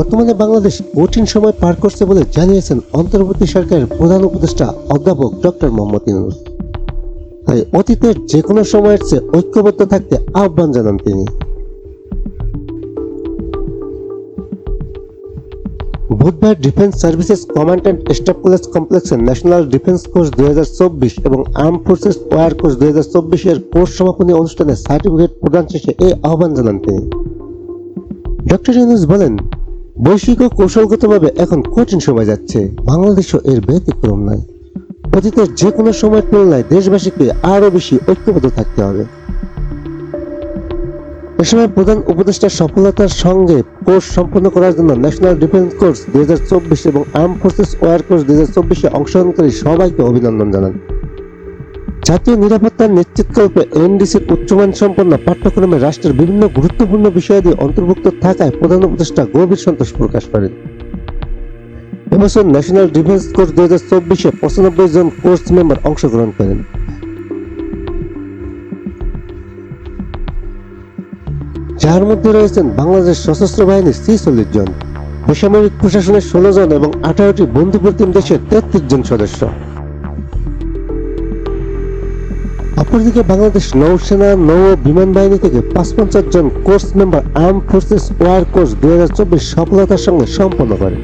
বর্তমানে বাংলাদেশ কঠিন সময় পার করছে বলে জানিয়েছেন অন্তর্বর্তী সরকারের প্রধান উপদেষ্টা অধ্যাপক ডক্টর মোহাম্মদ ইউনুস। তাই অতীতের যে কোনো সময়ের চেয়ে ঐক্যবদ্ধ থাকতে আহ্বান জানান তিনি। বুধবার defence services command and staff college কমপ্লেক্সে ন্যাশনাল ডিফেন্স কোর্স দুই হাজার চব্বিশ এবং আর্ম ফোর্সেস ওয়ার কোর্স দুই হাজার চব্বিশ এর কোর্স সমাপনী অনুষ্ঠানে সার্টিফিকেট প্রদান শেষে এই আহ্বান জানান তিনি। ডক্টর ইউনুস বলেন বৈশ্বিক ও কৌশলগতভাবে এখন কঠিন সময় যাচ্ছে। বাংলাদেশও এর ব্যতিক্রম নয়। অতীতের যে কোনো সময়ের তুলনায় দেশবাসীকে আরও বেশি ঐক্যবদ্ধ থাকতে হবে। এ সময় প্রধান উপদেষ্টার সফলতার সঙ্গে কোর্স সম্পন্ন করার জন্য ন্যাশনাল ডিফেন্স কোর্স দুই হাজার চব্বিশ এবং আর্ম ফোর্সেস ওয়ার কোর্স দুই চব্বিশে অংশগ্রহণকারী সবাইকে অভিনন্দন জানান। জাতীয় নিরাপত্তার নিশ্চিতকল্পে এনডিসির উচ্চমান সম্পন্ন পাঠ্যক্রমে রাষ্ট্রের বিভিন্ন গুরুত্বপূর্ণ বিষয়াদি অন্তর্ভুক্ত থাকায় প্রধান উপদেষ্টা গভীর সন্তোষ প্রকাশ করেন। এবছর ন্যাশনাল ডিফেন্স কোর্স দুই হাজার চব্বিশে পঁচানব্বই জন কোর্স মেম্বার অংশগ্রহণ করেন। যার মধ্যে রয়েছেন বাংলাদেশ সশস্ত্র বাহিনীর ছিচল্লিশ জন, বেসামরিক প্রশাসনের ষোলো জন এবং আঠারোটি বন্ধুপ্রতিম দেশের তেত্রিশ জন সদস্য। অপরদিকে বাংলাদেশ নৌসেনা নৌ বিমান বাহিনী থেকে পাঁচ পঞ্চাশ জন course member arm forces war course দুই হাজার চব্বিশ সফলতার সঙ্গে সম্পন্ন করে